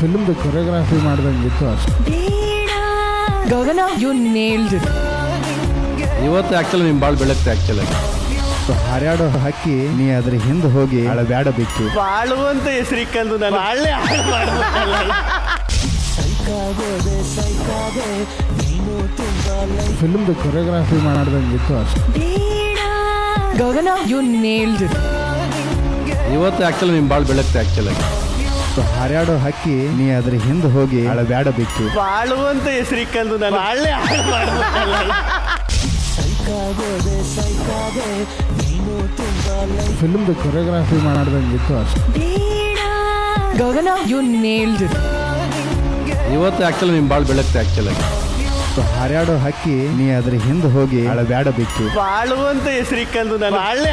ಫಿಲ್ಮ್ದು choreography ಮಾಡ್ದಂಗಿತ್ತು ಅಷ್ಟೇ. Gagana you nailed ಇವತ್ತು ಆಕ್ಚುಲಿ ನಿಮ್ಮ ಭಾಳ ಬೆಳಗ್ತೆ ಆಕ್ಚುಲಿ ಹಾರ್ಯಾಡೋ ಹಕ್ಕಿ ನೀ ಅದ್ರ ಹಿಂದೆ ಹೋಗಿ ಅಳ ಬ್ಯಾಡ ಬಿತ್ತು ಬಾಳುವಂತ ಅಂತ ನಾನು. ಕಂದು ನಾನು ಹಳ್ಳೆ ಫಿಲ್ಮ್ದು ಕೊರಿಯೋಗ್ರಫಿ ಮಾಡ್ದಂಗಿತ್ತು ಅಷ್ಟೇ. ಗಗನ ಯು ನೇಲ್ಡ್ ಇಟ್ ಇವತ್ತು ಆ್ಯಕ್ಚುಲಿ ನಿಮ್ಮ ಭಾಳ ಬೆಳಗ್ತೆ ಸೊ ಹಾರ್ಯಾಡೋ ಹಕ್ಕಿ ನೀ ಅದ್ರ ಹಿಂದೆ ಹೋಗಿ ಅಳಬ್ಯಾಡಬೇಕು ಬಾಳುವಂತ ಹೆಸರಿಕ್ಕಂದು ನಾನು. ಬಾಳ್ನೆ ಫಿಲ್ಮ್. ಫಿಲ್ಮ್ದು ಕೊರಿಯೋಗ್ರಫಿ ಮಾಡ್ದಂಗಿತ್ತು ಅಷ್ಟೇ. ಗಗನ ಯು ನೇಲ್ಡ್ ಇವತ್ತು ಆ್ಯಕ್ಚುಲಿ ನಿಮ್ಮ ಭಾಳ ಬೆಳಗ್ತೆ ಸೊ ಹಾರ್ಯಾಡೋ ಹಕ್ಕಿ ನೀ ಅದ್ರ ಹಿಂದೆ ಹೋಗಿ ಅಳಬ್ಯಾಡಬೇಕು ಬಾಳುವಂತ ಹೆಸರಿಕ್ಕಂದು ನಾನು. ಬಾಳ್ನೆ